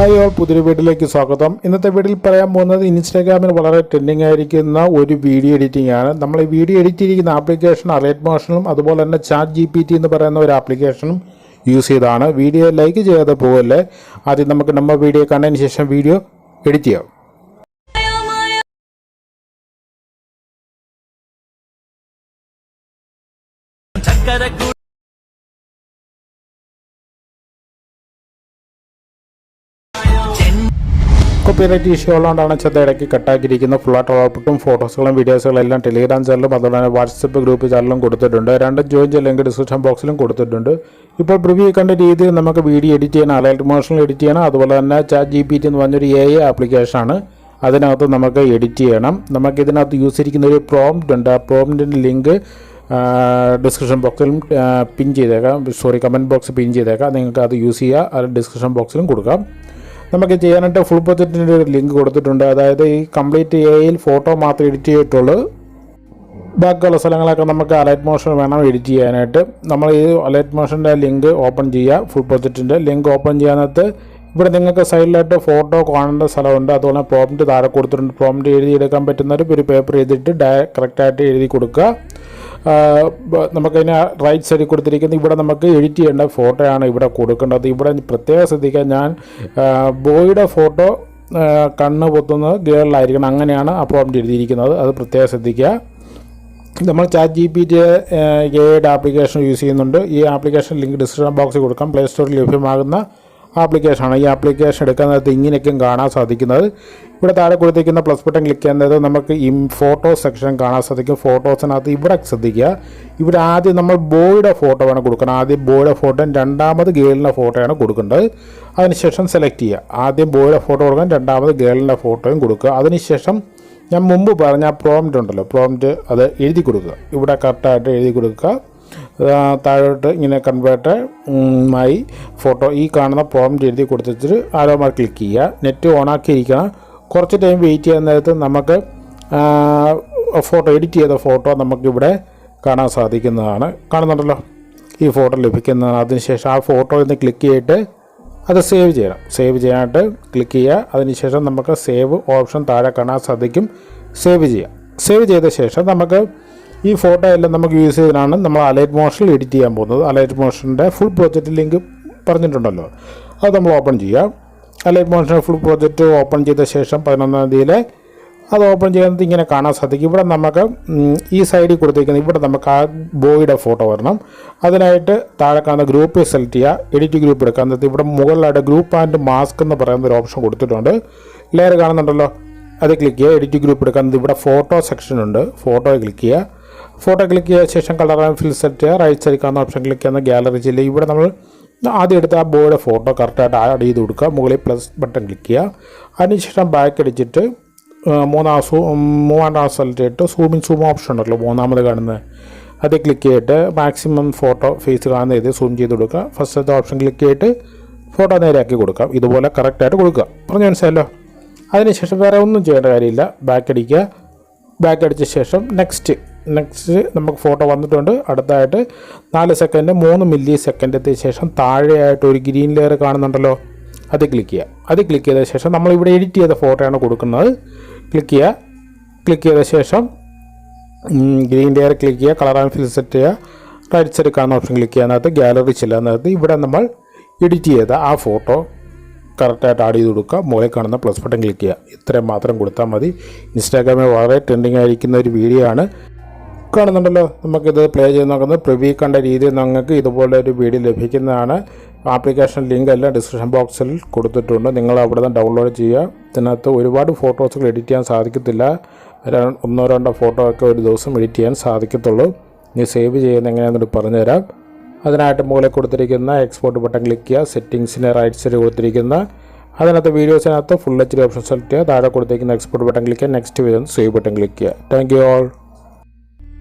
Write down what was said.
Hi all പുതിയൊരു വീട്ടിലേക്ക് സ്വാഗതം. ഇന്നത്തെ വീട്ടിൽ പറയാൻ പോകുന്നത് ഇൻസ്റ്റാഗ്രാമിൽ വളരെ ട്രെൻഡിങ് ആയിരിക്കുന്ന ഒരു വീഡിയോ എഡിറ്റിംഗ് ആണ്. നമ്മൾ ഈ വീഡിയോ എഡിറ്റ് ചെയ്യുന്ന ആപ്ലിക്കേഷൻ അലേറ്റ് മോഷനും അതുപോലെ തന്നെ ചാറ്റ് ജി പി ടി എന്ന് പറയുന്ന ഒരു ആപ്ലിക്കേഷനും യൂസ് ചെയ്താണ്. വീഡിയോ ലൈക്ക് ചെയ്യാതെ പോകല്ലേ ആദ്യം നമുക്ക് നമ്മൾ വീഡിയോ കണ്ടതിന് ശേഷം വീഡിയോ എഡിറ്റ് ചെയ്യാം. ചക്കരക്കു കോപ്പിറൈറ്റ് ഇഷ്യൂ ഉള്ളതുകൊണ്ടാണ് ചെന്ന ഇടയ്ക്ക് കട്ടാക്കിയിരിക്കുന്നത് ഫുള്ളായിട്ട് ഔട്ട്പുട്ടും ഫോട്ടോസുകളും വീഡിയോസുകളും എല്ലാം ടെലിഗ്രാം ചാനലും അതുപോലെ തന്നെ വാട്സപ്പ് ഗ്രൂപ്പ് ചാനലും കൊടുത്തിട്ടുണ്ട്. രണ്ട് ജോയിൻ ചെയ്യാൻ ലിങ്ക് ഡിസ്ക്രിപ്ഷൻ ബോക്സിലും കൊടുത്തിട്ടുണ്ട്. ഇപ്പോൾ പ്രിവ്യൂ കണ്ട രീതിയിൽ നമുക്ക് വീഡിയോ എഡിറ്റ് ചെയ്യണം അലൈറ്റ് മോഷനിൽ എഡിറ്റ് ചെയ്യണം. അതുപോലെ തന്നെ ചാറ്റ് ജി പി ടി എന്ന് പറഞ്ഞൊരു എ ഐ ആപ്ലിക്കേഷനാണ് അതിനകത്ത് നമുക്ക് എഡിറ്റ് ചെയ്യണം. നമുക്ക് ഇതിനകത്ത് യൂസ് ചെയ്തിരിക്കുന്ന ഒരു പ്രോംപ്റ്റ് ഉണ്ട്. ആ പ്രോംപ്റ്റിന്റെ ലിങ്ക് ഡിസ്ക്രിപ്ഷൻ ബോക്സിലും പിൻ ചെയ്തേക്കാം. സോറി കമന്റ് ബോക്സ് പിൻ ചെയ്തേക്കാം. നിങ്ങൾക്ക് അത് യൂസ് ചെയ്യുക അത് ഡിസ്ക്രിപ്ഷൻ ബോക്സിലും കൊടുക്കാം. നമുക്ക് ചെയ്യാനായിട്ട് ഫുൾ പ്രൊജക്റ്റിന്റെ ഒരു ലിങ്ക് കൊടുത്തിട്ടുണ്ട്. അതായത് ഈ കംപ്ലീറ്റ് എയിൽ ഫോട്ടോ മാത്രം എഡിറ്റ് ചെയ്തിട്ടുള്ളൂ. ബാക്കിയുള്ള സ്ഥലങ്ങളൊക്കെ നമുക്ക് അലൈറ്റ് മോഷൻ വേണം എഡിറ്റ് ചെയ്യാനായിട്ട്. നമ്മൾ ഈ അലൈറ്റ് മോഷന്റെ ലിങ്ക് ഓപ്പൺ ചെയ്യുക ഫുൾ പ്രൊജക്റ്റിന്റെ ലിങ്ക് ഓപ്പൺ ചെയ്യാനകത്ത് ഇവിടെ നിങ്ങൾക്ക് സൈഡിലായിട്ട് ഫോട്ടോ കാണേണ്ട സ്ഥലമുണ്ട്. അതുപോലെ പ്രോംപ്റ്റ് താഴെ കൊടുത്തിട്ടുണ്ട്. പ്രോംപ്റ്റ് എഴുതിയെടുക്കാൻ പറ്റുന്നവർ ഒരു പേപ്പർ എഴുതിയിട്ട് ഡയ കറക്റ്റായിട്ട് എഴുതി കൊടുക്കുക. നമുക്കതിന് റൈറ്റ് സൈഡിൽ കൊടുത്തിരിക്കുന്ന ഇവിടെ നമുക്ക് എഡിറ്റ് ചെയ്യേണ്ട ഫോട്ടോയാണ് ഇവിടെ കൊടുക്കേണ്ടത്. ഇവിടെ പ്രത്യേകം ശ്രദ്ധിക്കാൻ ഞാൻ ബോയുടെ ഫോട്ടോ കണ്ണ് പൊത്തുന്നത് ഗേളിലായിരിക്കണം. അങ്ങനെയാണ് ആ പ്രോംപ്റ്റ് എഴുതിയിരിക്കുന്നത്. അത് പ്രത്യേകം ശ്രദ്ധിക്കുക. നമ്മൾ ചാറ്റ് ജി പി ടി എയുടെ ആപ്ലിക്കേഷൻ യൂസ് ചെയ്യുന്നുണ്ട്. ഈ ആപ്ലിക്കേഷൻ ലിങ്ക് ഡിസ്ക്രിപ്ഷൻ ബോക്സിൽ കൊടുക്കാം. പ്ലേ സ്റ്റോറിൽ ലഭ്യമാകുന്ന ആപ്ലിക്കേഷനാണ്. ഈ ആപ്ലിക്കേഷൻ എടുക്കുന്നത് ഇങ്ങനെയൊക്കെയും കാണാൻ സാധിക്കുന്നത്. ഇവിടെ താഴെ കൊടുത്തിരിക്കുന്ന പ്ലസ് ബട്ടൺ ക്ലിക്ക് ചെയ്യുന്നത് നമുക്ക് ഈ ഫോട്ടോ സെക്ഷൻ കാണാൻ സാധിക്കും. ഫോട്ടോസിനകത്ത് ഇവിടെ ശ്രദ്ധിക്കുക. ഇവിടെ ആദ്യം നമ്മൾ ബോയുടെ ഫോട്ടോ വേണം കൊടുക്കണം. ആദ്യം ബോയുടെ ഫോട്ടോയും രണ്ടാമത് ഗേളിന്റെ ഫോട്ടോയാണ് കൊടുക്കേണ്ടത്. അതിനുശേഷം സെലക്ട് ചെയ്യുക. ആദ്യം ബോയുടെ ഫോട്ടോ കൊടുക്കാൻ രണ്ടാമത് ഗേളിന്റെ ഫോട്ടോയും കൊടുക്കുക. അതിനുശേഷം ഞാൻ മുമ്പ് പറഞ്ഞ പ്രോംറ്റ് ഉണ്ടല്ലോ. പ്രോംറ്റ് അത് എഴുതി കൊടുക്കുക. ഇവിടെ കറക്റ്റായിട്ട് എഴുതി കൊടുക്കുക. താഴോട്ട് ഇങ്ങനെ കൺവേർട്ട് ആയി ഫോട്ടോ ഈ കാണുന്ന പ്രോംറ്റ് എഴുതി കൊടുത്തിട്ട് ആരോ മാർക്ക് ക്ലിക്ക് ചെയ്യുക. നെറ്റ് ഓൺ ഓണാക്കിയിരിക്കണം കുറച്ച് ടൈം വെയിറ്റ് ചെയ്യുന്ന നേരത്ത് നമുക്ക് ഫോട്ടോ എഡിറ്റ് ചെയ്ത ഫോട്ടോ നമുക്കിവിടെ കാണാൻ സാധിക്കുന്നതാണ്. കാണുന്നുണ്ടല്ലോ? ഈ ഫോട്ടോ ലഭിക്കുന്നതാണ്. അതിനുശേഷം ആ ഫോട്ടോയിൽ നിന്ന് ക്ലിക്ക് ചെയ്തിട്ട് അത് സേവ് ചെയ്യണം. സേവ് ചെയ്യാനായിട്ട് ക്ലിക്ക് ചെയ്യുക. അതിനുശേഷം നമുക്ക് സേവ് ഓപ്ഷൻ താഴെ കാണാൻ സാധിക്കും. സേവ് ചെയ്യുക സേവ് ചെയ്ത ശേഷം നമുക്ക് ഈ ഫോട്ടോ എല്ലാം നമുക്ക് യൂസ് ചെയ്തതിനാണ് നമ്മൾ അലൈറ്റ് മോഷനിൽ എഡിറ്റ് ചെയ്യാൻ പോകുന്നത്. അലൈറ്റ് മോഷന്റെ ഫുൾ പ്രോജക്റ്റ് ലിങ്ക് പറഞ്ഞിട്ടുണ്ടല്ലോ. അത് നമ്മൾ ഓപ്പൺ ചെയ്യാം. അലൈറ്റ് മോഷന്റെ ഫുൾ പ്രോജക്റ്റ് ഓപ്പൺ ചെയ്ത ശേഷം പതിനൊന്നാം തീയതിയിലെ അത് ഓപ്പൺ ചെയ്യുന്നത് ഇങ്ങനെ കാണാൻ സാധിക്കും. ഇവിടെ നമുക്ക് ഈ സൈഡിൽ കൊടുത്തേക്കുന്നത് ഇവിടെ നമുക്ക് ആ ബോയുടെ ഫോട്ടോ വരണം. അതിനായിട്ട് താഴെ കാണുന്ന ഗ്രൂപ്പ് സെലക്ട് ചെയ്യുക. എഡിറ്റ് ഗ്രൂപ്പ് എടുക്കുക. എന്നിട്ട് ഇവിടെ മുകളിലായിട്ട് ഗ്രൂപ്പ് ആൻഡ് മാസ്ക് എന്ന് പറയുന്ന ഒരു ഓപ്ഷൻ കൊടുത്തിട്ടുണ്ട്. ലെയർ കാണുന്നുണ്ടല്ലോ. അത് ക്ലിക്ക് ചെയ്യുക. എഡിറ്റ് ഗ്രൂപ്പ് എടുക്കുക. എന്നിട്ട് ഇവിടെ ഫോട്ടോ സെക്ഷൻ ഉണ്ട്. ഫോട്ടോ ക്ലിക്ക് ചെയ്യുക. ഫോട്ടോ ക്ലിക്ക് ചെയ്ത ശേഷം colour and fill set right സൈഡിൽ കാണുന്ന ഓപ്ഷൻ ക്ലിക്ക് ചെയ്യുന്ന ഗാലറി ചെല്ലുക ഇവിടെ നമ്മൾ ആദ്യം എടുത്ത ആ ബോയുടെ ഫോട്ടോ കറക്റ്റായിട്ട് ആഡ് ചെയ്ത് കൊടുക്കുക. മുകളിൽ പ്ലസ് ബട്ടൺ ക്ലിക്ക് ചെയ്യുക. അതിനുശേഷം ബാക്ക് അടിച്ചിട്ട് മൂന്നാം സൂ മൂവാണ്ടാം സെലക്ട് ചെയ്തിട്ട് സൂമിൻ സൂം ഓപ്ഷൻ ഉണ്ടല്ലോ മൂന്നാമത് കാണുന്നത് അത് ക്ലിക്ക് ചെയ്തിട്ട് മാക്സിമം ഫോട്ടോ ഫേസ് കാണുന്ന ഇത് സൂം ചെയ്ത് കൊടുക്കുക. ഫസ്റ്റത്തെ ഓപ്ഷൻ ക്ലിക്ക് ചെയ്തിട്ട് ഫോട്ടോ നേരെയാക്കി കൊടുക്കാം ഇതുപോലെ കറക്റ്റായിട്ട് കൊടുക്കുക. പറഞ്ഞു മനസ്സിലല്ലോ അതിനുശേഷം വേറെ ഒന്നും ചെയ്യേണ്ട കാര്യമില്ല. ബാക്ക് അടിക്കുക. ബാക്ക് അടിച്ച ശേഷം നെക്സ്റ്റ് നെക്സ്റ്റ് നമുക്ക് ഫോട്ടോ വന്നിട്ടുണ്ട്. അടുത്തായിട്ട് നാല് സെക്കൻഡ് മൂന്ന് മില്ലി സെക്കൻഡ് എത്തിയ ശേഷം താഴെയായിട്ട് ഒരു ഗ്രീൻ ലെയർ കാണുന്നുണ്ടല്ലോ. അത് ക്ലിക്ക് ചെയ്യുക. അത് ക്ലിക്ക് ചെയ്ത ശേഷം നമ്മൾ ഇവിടെ എഡിറ്റ് ചെയ്ത ഫോട്ടോയാണ് കൊടുക്കുന്നത്. ക്ലിക്ക് ചെയ്യുക. ക്ലിക്ക് ചെയ്ത ശേഷം ഗ്രീൻ ലെയർ ക്ലിക്ക് ചെയ്യുക. കളർ ആൻഡ് ഫിൽ സെറ്റ് ചെയ്യുക. റൈറ്റ് സൈഡ് കാണുന്ന ഓപ്ഷൻ ക്ലിക്ക് ചെയ്യാനകത്ത് ഗാലറി ചെല്ലാനകത്ത് ഇവിടെ നമ്മൾ എഡിറ്റ് ചെയ്ത ആ ഫോട്ടോ കറക്റ്റായിട്ട് ആഡ് ചെയ്ത് കൊടുക്കുക. മുകളിൽ കാണുന്ന പ്ലസ് ബട്ടൺ ക്ലിക്ക് ചെയ്യുക. ഇത്രയും മാത്രം കൊടുത്താൽ മതി. ഇൻസ്റ്റാഗ്രാമിൽ വളരെ ട്രെൻഡിങ് ആയിരിക്കുന്ന ഒരു വീഡിയോ ആണ്. കാണുന്നുണ്ടല്ലോ നമുക്കിത് പ്ലേ ചെയ്ത് നോക്കുന്നത്. പ്രിവ്യൂ കണ്ട രീതിയിൽ നിങ്ങൾക്ക് ഇതുപോലെ ഒരു വീഡിയോ ലഭിക്കുന്നതാണ്. ആപ്ലിക്കേഷൻ ലിങ്ക് എല്ലാം ഡിസ്ക്രിപ്ഷൻ ബോക്സിൽ കൊടുത്തിട്ടുണ്ട്. നിങ്ങൾ അവിടെ നിന്ന് ഡൗൺലോഡ് ചെയ്യുക. ഇതിനകത്ത് ഒരുപാട് ഫോട്ടോസുകൾ എഡിറ്റ് ചെയ്യാൻ സാധിക്കത്തില്ല. ഒന്നോ രണ്ടോ ഫോട്ടോ ഒക്കെ ഒരു ദിവസം എഡിറ്റ് ചെയ്യാൻ സാധിക്കത്തുള്ളൂ. ഇനി സേവ് ചെയ്യുന്ന എങ്ങനെയാണെന്ന് പറഞ്ഞുതരാം. അതിനായിട്ട് മുകളിൽ കൊടുത്തിരിക്കുന്ന എക്സ്പോർട്ട് ബട്ടൺ ക്ലിക്ക് ചെയ്യുക. സെറ്റിങ്സിന് റൈറ്റ് സൈഡ് കൊടുത്തിരിക്കുന്ന അതിനകത്ത് വീഡിയോസിനകത്ത് full H D option select ചെയ്യുക. താഴെ കൊടുത്തിരിക്കുന്ന എക്സ്പോർട്ട് ബട്ടൺ ക്ലിക്ക് ചെയ്യുക. നെക്സ്റ്റ് വരുന്ന സേവ് ബട്ടൺ ക്ലിക്ക് ചെയ്യുക. Thank you all